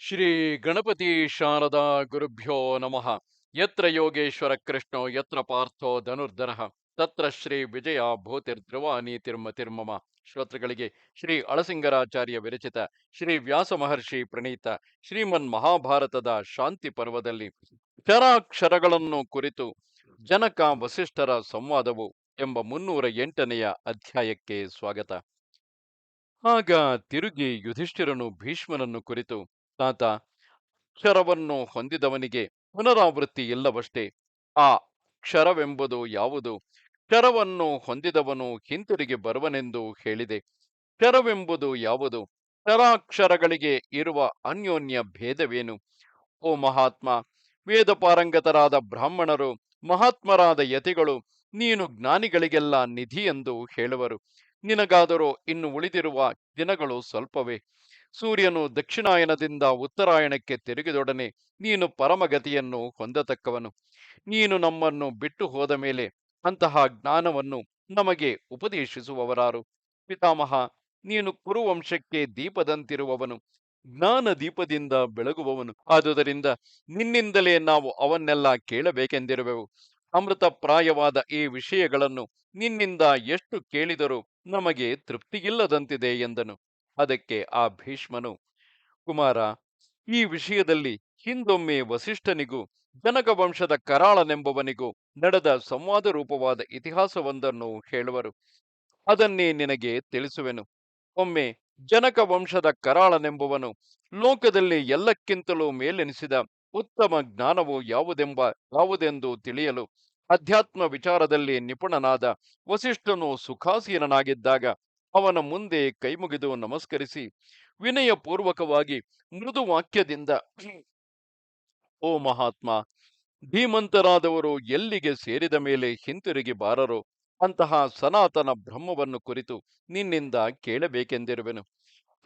ಶ್ರೀ ಗಣಪತಿ ಶಾರದಾ ಗುರುಭ್ಯೋ ನಮಃ. ಯತ್ರ ಯೋಗೇಶ್ವರ ಕೃಷ್ಣೋ, ಯತ್ರ ಪಾರ್ಥೋ ಧನುರ್ಧರ, ತತ್ರ ಶ್ರೀ ವಿಜಯ ಭೂತಿರ್ಧ್ರುವ ನೀತಿರ್ಮತಿರ್ಮಮ ಶ್ರೋತೃಗಳಿಗೆ ಶ್ರೀ ಅಳಸಿಂಗರಾಚಾರ್ಯ ವಿರಚಿತ ಶ್ರೀ ವ್ಯಾಸ ಮಹರ್ಷಿ ಪ್ರಣೀತ ಶ್ರೀಮನ್ ಮಹಾಭಾರತದ ಶಾಂತಿ ಪರ್ವದಲ್ಲಿ ಚರಾಕ್ಷರಗಳನ್ನು ಕುರಿತು ಜನಕ ವಸಿಷ್ಠರ ಸಂವಾದವು ಎಂಬ ಮುನ್ನೂರ ಎಂಟನೆಯ ಅಧ್ಯಾಯಕ್ಕೆ ಸ್ವಾಗತ. ಆಗ ತಿರುಗಿ ಯುಧಿಷ್ಠಿರನು ಭೀಷ್ಮನನ್ನು ಕುರಿತು ತಾತ ಅಕ್ಷರವನ್ನು ಹೊಂದಿದವನಿಗೆ ಪುನರಾವೃತ್ತಿ ಇಲ್ಲವಷ್ಟೇ, ಆ ಕ್ಷರವೆಂಬುದು ಯಾವುದು? ಕ್ಷರವನ್ನು ಹೊಂದಿದವನು ಹಿಂತಿರುಗಿ ಬರುವನೆಂದು ಹೇಳಿದೆ. ಕ್ಷರವೆಂಬುದು ಯಾವುದು? ಕ್ಷರಾಕ್ಷರಗಳಿಗೆ ಇರುವ ಅನ್ಯೋನ್ಯ ಭೇದವೇನು? ಓ ಮಹಾತ್ಮ ವೇದ ಪಾರಂಗತರಾದ ಬ್ರಾಹ್ಮಣರು, ಮಹಾತ್ಮರಾದ ಯತಿಗಳು, ನೀನು ಜ್ಞಾನಿಗಳಿಗೆಲ್ಲ ನಿಧಿ ಎಂದು ಹೇಳುವರು. ನಿನಗಾದರೂ ಇನ್ನು ಉಳಿದಿರುವ ದಿನಗಳು ಸ್ವಲ್ಪವೇ. ಸೂರ್ಯನು ದಕ್ಷಿಣಾಯನದಿಂದ ಉತ್ತರಾಯಣಕ್ಕೆ ತಿರುಗಿದೊಡನೆ, ನೀನು ಪರಮಗತಿಯನ್ನು ಹೊಂದತಕ್ಕವನು. ನೀನು ನಮ್ಮನ್ನು ಬಿಟ್ಟು ಹೋದ ಮೇಲೆ ಅಂತಹ ಜ್ಞಾನವನ್ನು ನಮಗೆ ಉಪದೇಶಿಸುವವರಾರು. ಪಿತಾಮಹ, ನೀನು ಕುರುವಂಶಕ್ಕೆ ದೀಪದಂತಿರುವವನು, ಜ್ಞಾನ ದೀಪದಿಂದ ಬೆಳಗುವವನು. ಆದುದರಿಂದ ನಿನ್ನಿಂದಲೇ ನಾವು ಅವನ್ನೆಲ್ಲ ಕೇಳಬೇಕೆಂದಿರುವೆವು. ಅಮೃತಪ್ರಾಯವಾದ ಈ ವಿಷಯಗಳನ್ನು ನಿನ್ನಿಂದ ಎಷ್ಟು ಕೇಳಿದರೂ ನಮಗೆ ತೃಪ್ತಿಯಿಲ್ಲದಂತಿದೆ ಎಂದನು. ಅದಕ್ಕೆ ಆ ಭೀಷ್ಮನು, ಕುಮಾರ, ಈ ವಿಷಯದಲ್ಲಿ ಹಿಂದೊಮ್ಮೆ ವಸಿಷ್ಠನಿಗೂ ಜನಕ ವಂಶದ ಕರಾಳನೆಂಬವನಿಗೂ ನಡೆದ ಸಂವಾದ ರೂಪವಾದ ಇತಿಹಾಸವೊಂದನ್ನು ಹೇಳುವರು. ಅದನ್ನೇ ನಿನಗೆ ತಿಳಿಸುವೆನು. ಒಮ್ಮೆ ಜನಕ ವಂಶದ ಕರಾಳನೆಂಬುವನು ಲೋಕದಲ್ಲಿ ಎಲ್ಲಕ್ಕಿಂತಲೂ ಮೇಲೆನಿಸಿದ ಉತ್ತಮ ಜ್ಞಾನವು ಯಾವುದೆಂಬ, ಯಾವುದೆಂದು ತಿಳಿಯಲು ಅಧ್ಯಾತ್ಮ ವಿಚಾರದಲ್ಲಿ ನಿಪುಣನಾದ ವಸಿಷ್ಠನು ಸುಖಾಸೀನನಾಗಿದ್ದಾಗ ಅವನ ಮುಂದೆ ಕೈಮುಗಿದು ನಮಸ್ಕರಿಸಿ, ವಿನಯಪೂರ್ವಕವಾಗಿ ಮೃದು ವಾಕ್ಯದಿಂದ ಓ ಮಹಾತ್ಮ, ಧೀಮಂತರಾದವರು ಎಲ್ಲಿಗೆ ಸೇರಿದ ಮೇಲೆ ಹಿಂತಿರುಗಿ ಬಾರರು? ಅಂತಹ ಸನಾತನ ಬ್ರಹ್ಮವನ್ನು ಕುರಿತು ನಿನ್ನಿಂದ ಕೇಳಬೇಕೆಂದಿರುವೆನು.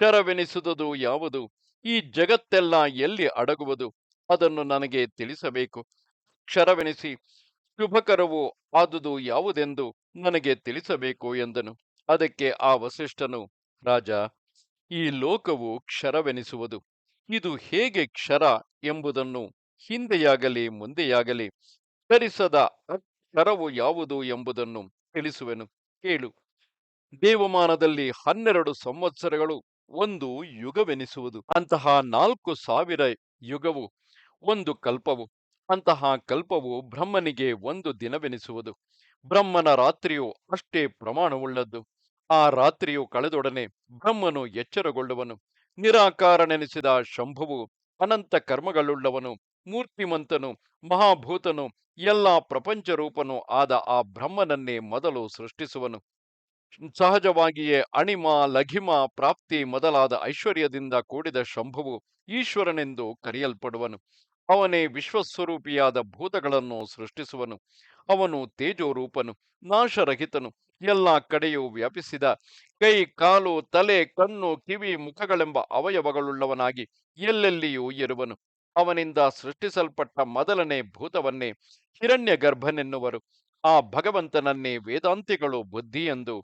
ಕ್ಷರವೆನಿಸುವುದು ಯಾವುದು? ಈ ಜಗತ್ತೆಲ್ಲ ಎಲ್ಲಿ ಅಡಗುವುದು? ಅದನ್ನು ನನಗೆ ತಿಳಿಸಬೇಕು. ಕ್ಷರವೆನಿಸಿ, ಶುಭಕರವು ಆದುದು ಯಾವುದೆಂದು ನನಗೆ ತಿಳಿಸಬೇಕು ಎಂದನು. ಅದಕ್ಕೆ ಆ ವಸಿಷ್ಠನು ರಾಜ, ಈ ಲೋಕವು ಕ್ಷರವೆನಿಸುವುದು. ಇದು ಹೇಗೆ ಕ್ಷರ ಎಂಬುದನ್ನು ಹಿಂದೆಯಾಗಲಿ ಮುಂದೆಯಾಗಲಿ ಕ್ಷರಿಸದ ಅಕ್ಷರವು ಯಾವುದು ಎಂಬುದನ್ನು ತಿಳಿಸುವೆನು. ಕೇಳು. ದೇವಮಾನದಲ್ಲಿ ಹನ್ನೆರಡು ಸಂವತ್ಸರಗಳು, ಒಂದು ಯುಗವೆನಿಸುವುದು. ಅಂತಹ ನಾಲ್ಕು ಸಾವಿರ ಯುಗವು ಒಂದು ಕಲ್ಪವು. ಅಂತಹ ಕಲ್ಪವು ಬ್ರಹ್ಮನಿಗೆ ಒಂದು ದಿನವೆನಿಸುವುದು. ಬ್ರಹ್ಮನ ರಾತ್ರಿಯು ಅಷ್ಟೇ ಪ್ರಮಾಣವುಳ್ಳದ್ದು. ಆ ರಾತ್ರಿಯು ಕಳೆದೊಡನೆ ಬ್ರಹ್ಮನು ಎಚ್ಚರಗೊಳ್ಳುವನು. ನಿರಾಕಾರನೆನಿಸಿದ ಶಂಭುವು ಅನಂತ ಕರ್ಮಗಳುಳ್ಳವನು, ಮೂರ್ತಿಮಂತನು, ಮಹಾಭೂತನು, ಎಲ್ಲ ಪ್ರಪಂಚ ರೂಪನು ಆದ ಆ ಬ್ರಹ್ಮನನ್ನೇ ಮೊದಲು ಸೃಷ್ಟಿಸುವನು. ಸಹಜವಾಗಿಯೇ ಅಣಿಮ, ಲಘಿಮ ಪ್ರಾಪ್ತಿ ಮೊದಲಾದ ಐಶ್ವರ್ಯದಿಂದ ಕೂಡಿದ ಶಂಭುವು ಈಶ್ವರನೆಂದು ಕರೆಯಲ್ಪಡುವನು. ಅವನೇ ವಿಶ್ವಸ್ವರೂಪಿಯಾದ ಭೂತಗಳನ್ನು ಸೃಷ್ಟಿಸುವನು. ಅವನು ತೇಜೋರೂಪನು, ನಾಶರಹಿತನು ಎಲ್ಲ ಕಡೆಯೂ ವ್ಯಾಪಿಸಿದ. ಕೈ, ಕಾಲು, ತಲೆ, ಕಣ್ಣು, ಕಿವಿ, ಮುಖಗಳೆಂಬ ಅವಯವಗಳುಳ್ಳವನಾಗಿ ಎಲ್ಲೆಲ್ಲಿಯೂ ಇರುವನು. ಅವನಿಂದ ಸೃಷ್ಟಿಸಲ್ಪಟ್ಟ ಮೊದಲನೇ ಭೂತವನ್ನೇ ಹಿರಣ್ಯ ಗರ್ಭನೆನ್ನುವರು ಆ ಭಗವಂತನನ್ನೇ ವೇದಾಂತಿಗಳು ಬುದ್ಧಿ ಎಂದು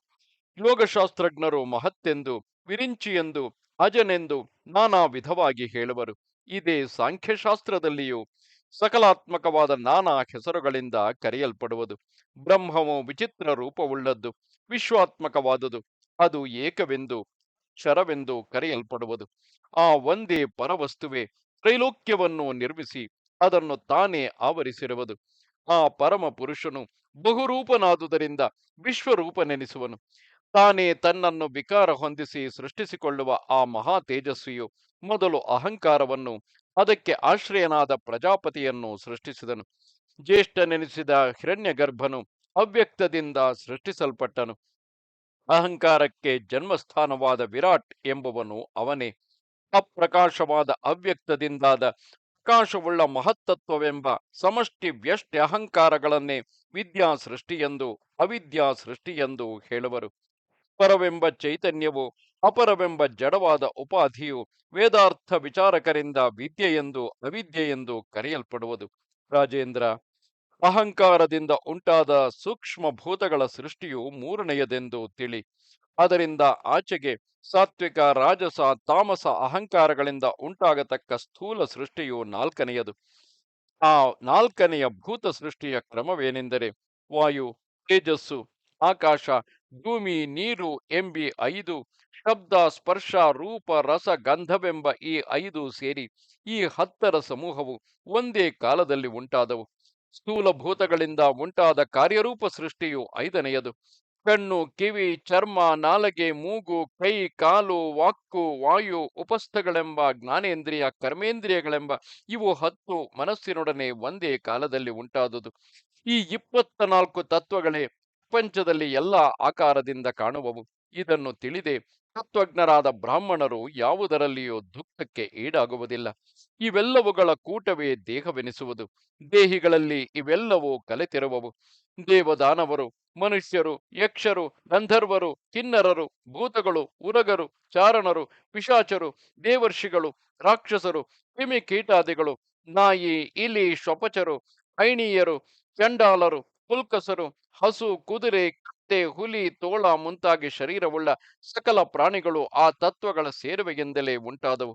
ಯೋಗಶಾಸ್ತ್ರಜ್ಞರು ಮಹತ್ತೆಂದು, ವಿರಿಂಚಿಯೆಂದು, ಅಜನೆಂದು ನಾನಾ ವಿಧವಾಗಿ ಹೇಳುವರು. ಇದೇ ಸಾಂಖ್ಯಶಾಸ್ತ್ರದಲ್ಲಿಯೂ ಸಕಲಾತ್ಮಕವಾದ ನಾನಾ ಹೆಸರುಗಳಿಂದ ಕರೆಯಲ್ಪಡುವುದು. ಬ್ರಹ್ಮವು ವಿಚಿತ್ರ ರೂಪವುಳ್ಳದ್ದು, ವಿಶ್ವಾತ್ಮಕವಾದುದು, ಅದು ಏಕವೆಂದು ಶರವೆಂದು ಕರೆಯಲ್ಪಡುವುದು. ಆ ಒಂದೇ ಪರವಸ್ತುವೆ ತ್ರೈಲೋಕ್ಯವನ್ನು ನಿರ್ಮಿಸಿ, ಅದನ್ನು ತಾನೇ ಆವರಿಸಿರುವುದು. ಆ ಪರಮ ಪುರುಷನು ಬಹುರೂಪನಾದುದರಿಂದ ವಿಶ್ವರೂಪನೆನಿಸುವನು. ತಾನೇ ತನ್ನನ್ನು ವಿಕಾರ ಹೊಂದಿಸಿ ಸೃಷ್ಟಿಸಿಕೊಳ್ಳುವ ಆ ಮಹಾ ತೇಜಸ್ವಿಯು ಮೊದಲು ಅಹಂಕಾರವನ್ನು ಅದಕ್ಕೆ ಆಶ್ರಯನಾದ ಪ್ರಜಾಪತಿಯನ್ನು ಸೃಷ್ಟಿಸಿದನು. ಜ್ಯೇಷ್ಠನೆನಿಸಿದ ಹಿರಣ್ಯ ಗರ್ಭನು ಅವ್ಯಕ್ತದಿಂದ ಸೃಷ್ಟಿಸಲ್ಪಟ್ಟನು. ಅಹಂಕಾರಕ್ಕೆ ಜನ್ಮಸ್ಥಾನವಾದ ವಿರಾಟ್ ಎಂಬುವನು ಅವನೇ. ಅಪ್ರಕಾಶವಾದ ಅವ್ಯಕ್ತದಿಂದಾದ ಪ್ರಕಾಶವುಳ್ಳ ಮಹತ್ತತ್ವವೆಂಬ ಸಮಷ್ಟಿ ವ್ಯಷ್ಟಿ ಅಹಂಕಾರಗಳನ್ನೇ ವಿದ್ಯಾ ಸೃಷ್ಟಿಯೆಂದು ಅವಿದ್ಯಾ ಸೃಷ್ಟಿಯೆಂದು ಹೇಳುವರು. ಪರವೆಂಬ ಚೈತನ್ಯವು, ಅಪರವೆಂಬ ಜಡವಾದ ಉಪಾಧಿಯು ವೇದಾರ್ಥ ವಿಚಾರಕರಿಂದ ವಿದ್ಯೆಯೆಂದು ಅವಿದ್ಯೆಯೆಂದು ಕರೆಯಲ್ಪಡುವುದು. ರಾಜೇಂದ್ರ, ಅಹಂಕಾರದಿಂದ ಉಂಟಾದ ಸೂಕ್ಷ್ಮ ಭೂತಗಳ ಸೃಷ್ಟಿಯು ಮೂರನೆಯದೆಂದು ತಿಳಿ. ಅದರಿಂದ ಆಚೆಗೆ ಸಾತ್ವಿಕ, ರಾಜಸ, ತಾಮಸ, ಅಹಂಕಾರಗಳಿಂದ ಉಂಟಾಗತಕ್ಕ ಸ್ಥೂಲ ಸೃಷ್ಟಿಯು ನಾಲ್ಕನೆಯದು. ಆ ನಾಲ್ಕನೆಯ ಭೂತ ಸೃಷ್ಟಿಯ ಕ್ರಮವೇನೆಂದರೆ ವಾಯು, ತೇಜಸ್ಸು, ಆಕಾಶ ಭೂಮಿ, ನೀರು, ಎಂಬಿ ಐದು, ಶಬ್ದ, ಸ್ಪರ್ಶ, ರೂಪ, ರಸ, ಗಂಧವೆಂಬ ಈ ಐದು ಸೇರಿ ಈ ಹತ್ತರ ಸಮೂಹವು ಒಂದೇ ಕಾಲದಲ್ಲಿ ಉಂಟಾದವು. ಸ್ಥೂಲ ಭೂತಗಳಿಂದ ಉಂಟಾದ ಕಾರ್ಯರೂಪ ಸೃಷ್ಟಿಯು ಐದನೆಯದು. ಕಣ್ಣು, ಕಿವಿ, ಚರ್ಮ, ನಾಲಗೆ, ಮೂಗು, ಕೈ, ಕಾಲು, ವಾಕ್ಕು, ವಾಯು, ಉಪಸ್ಥಗಳೆಂಬ ಜ್ಞಾನೇಂದ್ರಿಯ, ಕರ್ಮೇಂದ್ರಿಯಗಳೆಂಬ ಇವು ಹತ್ತು ಮನಸ್ಸಿನೊಡನೆ ಒಂದೇ ಕಾಲದಲ್ಲಿ ಉಂಟಾದುದು. ಈ ಇಪ್ಪತ್ತ ನಾಲ್ಕು ತತ್ವಗಳೇ ಪ್ರಪಂಚದಲ್ಲಿ ಎಲ್ಲ ಆಕಾರದಿಂದ ಕಾಣುವವು. ಇದನ್ನು ತಿಳಿದೆ ತತ್ವಜ್ಞರಾದ ಬ್ರಾಹ್ಮಣರು ಯಾವುದರಲ್ಲಿಯೂ ದುಃಖಕ್ಕೆ ಈಡಾಗುವುದಿಲ್ಲ. ಇವೆಲ್ಲವುಗಳ ಕೂಟವೇ ದೇಹವೆನಿಸುವುದು. ದೇಹಿಗಳಲ್ಲಿ ಇವೆಲ್ಲವೂ ಕಲೆತಿರುವವು. ದೇವದಾನವರು, ಮನುಷ್ಯರು, ಯಕ್ಷರು, ಗಂಧರ್ವರು, ಕಿನ್ನರರು, ಭೂತಗಳು, ಉರಗರು, ಚಾರಣರು, ಪಿಶಾಚರು, ದೇವರ್ಷಿಗಳು, ರಾಕ್ಷಸರು, ಕ್ರಿಮಿ ಕೀಟಾದಿಗಳು, ನಾಯಿ, ಇಲಿ, ಶ್ವಪಚರು ಐಣೀಯರು ಚಂಡಾಲರು ಪುಲ್ಕಸರು ಹಸು, ಕುದುರೆ, ಕತ್ತೆ, ಹುಲಿ, ತೋಳ ಮುಂತಾಗಿ ಶರೀರವುಳ್ಳ ಸಕಲ ಪ್ರಾಣಿಗಳು ಆ ತತ್ವಗಳ ಸೇರುವೆಗೆಂದಲೇ ಉಂಟಾದವು.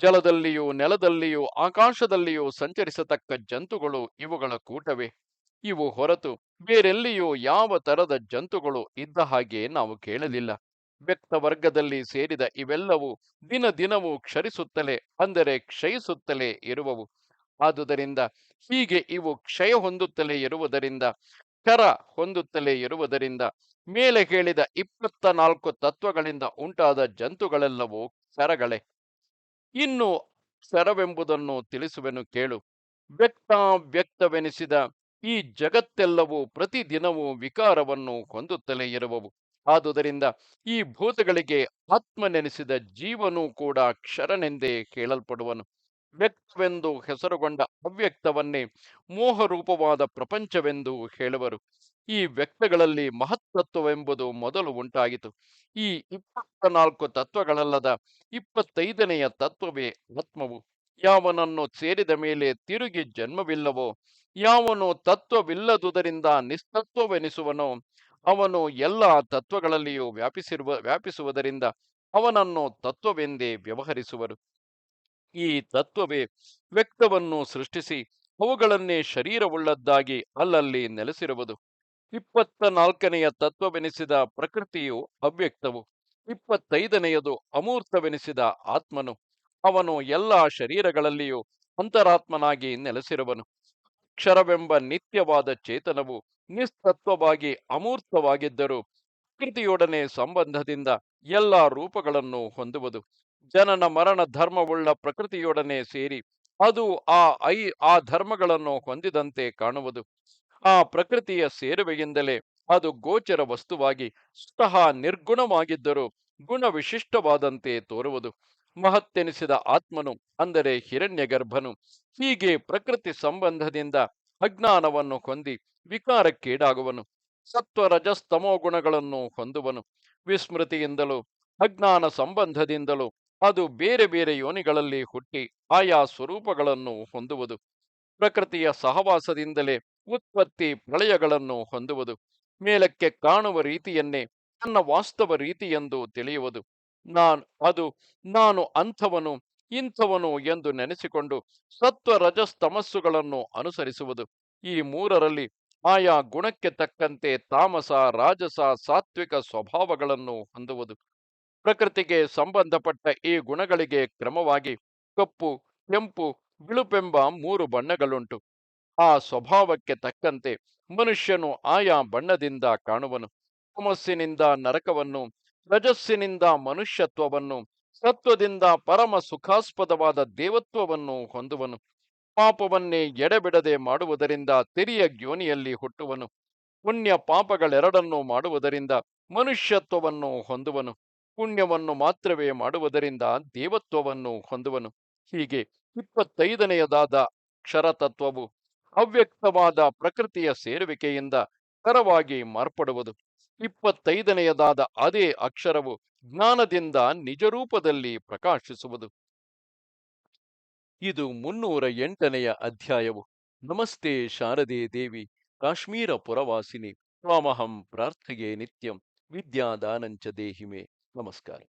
ಜಲದಲ್ಲಿಯೂ, ನೆಲದಲ್ಲಿಯೂ, ಆಕಾಶದಲ್ಲಿಯೂ ಸಂಚರಿಸತಕ್ಕ ಜಂತುಗಳು ಇವುಗಳ ಕೂಟವೇ. ಇವು ಹೊರತು ಬೇರೆಲ್ಲಿಯೂ ಯಾವ ತರದ ಜಂತುಗಳು ಇದ್ದ ಹಾಗೆ ನಾವು ಕೇಳಲಿಲ್ಲ. ವ್ಯಕ್ತ ವರ್ಗದಲ್ಲಿ ಸೇರಿದ ಇವೆಲ್ಲವೂ ದಿನ ದಿನವೂ ಕ್ಷರಿಸುತ್ತಲೇ, ಅಂದರೆ ಕ್ಷಯಿಸುತ್ತಲೇ ಇರುವವು. ಆದುದರಿಂದ ಹೀಗೆ ಇವು ಕ್ಷಯ ಹೊಂದುತ್ತಲೇ ಇರುವುದರಿಂದ, ಕರ ಹೊಂದುತ್ತಲೇ ಇರುವುದರಿಂದ, ಮೇಲೆ ಹೇಳಿದ ಇಪ್ಪತ್ತ ನಾಲ್ಕು ತತ್ವಗಳಿಂದ ಉಂಟಾದ ಜಂತುಗಳೆಲ್ಲವೂ ಕರಗಳೇ. ಇನ್ನು ಕ್ಷರವೆಂಬುದನ್ನು ತಿಳಿಸುವೆನು ಕೇಳು. ವ್ಯಕ್ತ ವ್ಯಕ್ತವೆನಿಸಿದ ಈ ಜಗತ್ತೆಲ್ಲವೂ ಪ್ರತಿದಿನವೂ ವಿಕಾರವನ್ನು ಹೊಂದುತ್ತಲೇ ಇರುವವು. ಆದುದರಿಂದ ಈ ಭೂತಗಳಿಗೆ ಆತ್ಮನೆನಿಸಿದ ಜೀವನೂ ಕೂಡ ಕ್ಷರನೆಂದೇ ಹೇಳಲ್ಪಡುವನು ವ್ಯಕ್ತವೆಂದು ಹೆಸರುಗೊಂಡ ಅವ್ಯಕ್ತವನ್ನೇ ಮೋಹರೂಪವಾದ ಪ್ರಪಂಚವೆಂದು ಹೇಳುವರು. ಈ ವ್ಯಕ್ತಗಳಲ್ಲಿ ಮಹತ್ತತ್ವವೆಂಬುದು ಮೊದಲು ಉಂಟಾಗಿತು ಈ ಇಪ್ಪತ್ತ ನಾಲ್ಕು ತತ್ವಗಳಲ್ಲದ ಇಪ್ಪತ್ತೈದನೆಯ ತತ್ವವೇ ಆತ್ಮವು. ಯಾವನನ್ನು ಸೇರಿದ ಮೇಲೆ ತಿರುಗಿ ಜನ್ಮವಿಲ್ಲವೋ, ಯಾವನು ತತ್ವವಿಲ್ಲದುದರಿಂದ ನಿಸ್ತತ್ವವೆನಿಸುವನೋ, ಅವನು ಎಲ್ಲ ತತ್ವಗಳಲ್ಲಿಯೂ ವ್ಯಾಪಿಸಿರುವ ವ್ಯಾಪಿಸುವುದರಿಂದ ಅವನನ್ನು ತತ್ವವೆಂದೇ ವ್ಯವಹರಿಸುವರು. ಈ ತತ್ವವೇ ವ್ಯಕ್ತವನ್ನು ಸೃಷ್ಟಿಸಿ ಅವುಗಳನ್ನೇ ಶರೀರವುಳ್ಳದ್ದಾಗಿ ಅಲ್ಲಲ್ಲಿ ನೆಲೆಸಿರುವುದು. ಇಪ್ಪತ್ತ ನಾಲ್ಕನೆಯ ತತ್ವವೆನಿಸಿದ ಪ್ರಕೃತಿಯು ಅವ್ಯಕ್ತವು. ಇಪ್ಪತ್ತೈದನೆಯದು ಅಮೂರ್ತವೆನಿಸಿದ ಆತ್ಮನು. ಅವನು ಎಲ್ಲ ಶರೀರಗಳಲ್ಲಿಯೂ ಅಂತರಾತ್ಮನಾಗಿ ನೆಲೆಸಿರುವನು. ಅಕ್ಷರವೆಂಬ ನಿತ್ಯವಾದ ಚೇತನವು ನಿಸ್ತತ್ವವಾಗಿ ಅಮೂರ್ತವಾಗಿದ್ದರೂ ಪ್ರಕೃತಿಯೊಡನೆ ಸಂಬಂಧದಿಂದ ಎಲ್ಲ ರೂಪಗಳನ್ನು ಹೊಂದುವುದು. ಜನನ ಮರಣ ಧರ್ಮವುಳ್ಳ ಪ್ರಕೃತಿಯೊಡನೆ ಸೇರಿ ಅದು ಆ ಐ, ಆ ಧರ್ಮಗಳನ್ನು ಹೊಂದಿದಂತೆ ಕಾಣುವುದು. ಆ ಪ್ರಕೃತಿಯ ಸೇರುವೆಯಿಂದಲೇ ಅದು ಗೋಚರ ವಸ್ತುವಾಗಿ ಸ್ವತಃ ನಿರ್ಗುಣವಾಗಿದ್ದರೂ ಗುಣ ವಿಶಿಷ್ಟವಾದಂತೆ ತೋರುವುದು. ಮಹತ್ತೆನಿಸಿದ ಆತ್ಮನು ಅಂದರೆ ಹಿರಣ್ಯ ಗರ್ಭನು ಹೀಗೆ ಪ್ರಕೃತಿ ಸಂಬಂಧದಿಂದ ಅಜ್ಞಾನವನ್ನು ಹೊಂದಿ ವಿಕಾರಕ್ಕೀಡಾಗುವನು. ಸತ್ವ ರಜಸ್ತಮೋ ಗುಣಗಳನ್ನು ಹೊಂದುವನು. ವಿಸ್ಮೃತಿಯಿಂದಲೂ, ಅಜ್ಞಾನ ಸಂಬಂಧದಿಂದಲೂ ಅದು ಬೇರೆ ಬೇರೆ ಯೋನಿಗಳಲ್ಲಿ ಹುಟ್ಟಿ ಆಯಾ ಸ್ವರೂಪಗಳನ್ನು ಹೊಂದುವುದು. ಪ್ರಕೃತಿಯ ಸಹವಾಸದಿಂದಲೇ ಉತ್ಪತ್ತಿ ಪ್ರಳಯಗಳನ್ನು ಹೊಂದುವುದು. ಮೇಲಕ್ಕೆ ಕಾಣುವ ರೀತಿಯನ್ನೇ ತನ್ನ ವಾಸ್ತವ ರೀತಿಯೆಂದು ತಿಳಿಯುವುದು. ನಾನು, ಅದು ನಾನು ಅಂಥವನು, ಇಂಥವನು ಎಂದು ನೆನೆಸಿಕೊಂಡು ಸತ್ವ ರಜಸ್ತಮಸ್ಸುಗಳನ್ನು ಅನುಸರಿಸುವುದು. ಈ ಮೂರರಲ್ಲಿ ಆಯಾ ಗುಣಕ್ಕೆ ತಕ್ಕಂತೆ ತಾಮಸ, ರಾಜಸ, ಸಾತ್ವಿಕ ಸ್ವಭಾವಗಳನ್ನು ಹೊಂದುವುದು. ಪ್ರಕೃತಿಗೆ ಸಂಬಂಧಪಟ್ಟ ಈ ಗುಣಗಳಿಗೆ ಕ್ರಮವಾಗಿ ಕಪ್ಪು, ಕೆಂಪು, ಬಿಳುಪೆಂಬ ಮೂರು ಬಣ್ಣಗಳುಂಟು. ಆ ಸ್ವಭಾವಕ್ಕೆ ತಕ್ಕಂತೆ ಮನುಷ್ಯನು ಆಯಾ ಬಣ್ಣದಿಂದ ಕಾಣುವನು. ತಮಸ್ಸಿನಿಂದ ನರಕವನ್ನು, ರಜಸ್ಸಿನಿಂದ ಮನುಷ್ಯತ್ವವನ್ನು, ಸತ್ವದಿಂದ ಪರಮ ಸುಖಾಸ್ಪದವಾದ ದೇವತ್ವವನ್ನು ಹೊಂದುವನು. ಪಾಪವನ್ನೇ ಎಡೆಬಿಡದೆ ಮಾಡುವುದರಿಂದ ತೆರಿಯ ಗ್ಯೋನಿಯಲ್ಲಿ ಹುಟ್ಟುವನು. ಪುಣ್ಯ ಪಾಪಗಳೆರಡನ್ನೂ ಮಾಡುವುದರಿಂದ ಮನುಷ್ಯತ್ವವನ್ನು ಹೊಂದುವನು. ಪುಣ್ಯವನ್ನು ಮಾತ್ರವೇ ಮಾಡುವುದರಿಂದ ದೇವತ್ವವನ್ನು ಹೊಂದುವನು. ಹೀಗೆ ಇಪ್ಪತ್ತೈದನೆಯದಾದ ಕ್ಷರತತ್ವವು ಅವ್ಯಕ್ತವಾದ ಪ್ರಕೃತಿಯ ಸೇರುವಿಕೆಯಿಂದ ಕರವಾಗಿ ಮಾರ್ಪಡುವುದು. ಇಪ್ಪತ್ತೈದನೆಯದಾದ ಅದೇ ಅಕ್ಷರವು ಜ್ಞಾನದಿಂದ ನಿಜರೂಪದಲ್ಲಿ ಪ್ರಕಾಶಿಸುವುದು. ಇದು ಮುನ್ನೂರ ಎಂಟನೆಯ ಅಧ್ಯಾಯವು. ನಮಸ್ತೆ ಶಾರದೆ ದೇವಿ, ಕಾಶ್ಮೀರ ಪುರವಾಸಿನಿ, ತ್ವಾಮಹಂ ಪ್ರಾರ್ಥಿಗೆ ನಿತ್ಯಂ, ವಿದ್ಯಾದಾನಂಚ ದೇಹಿಮೆ. vamos Namaskar.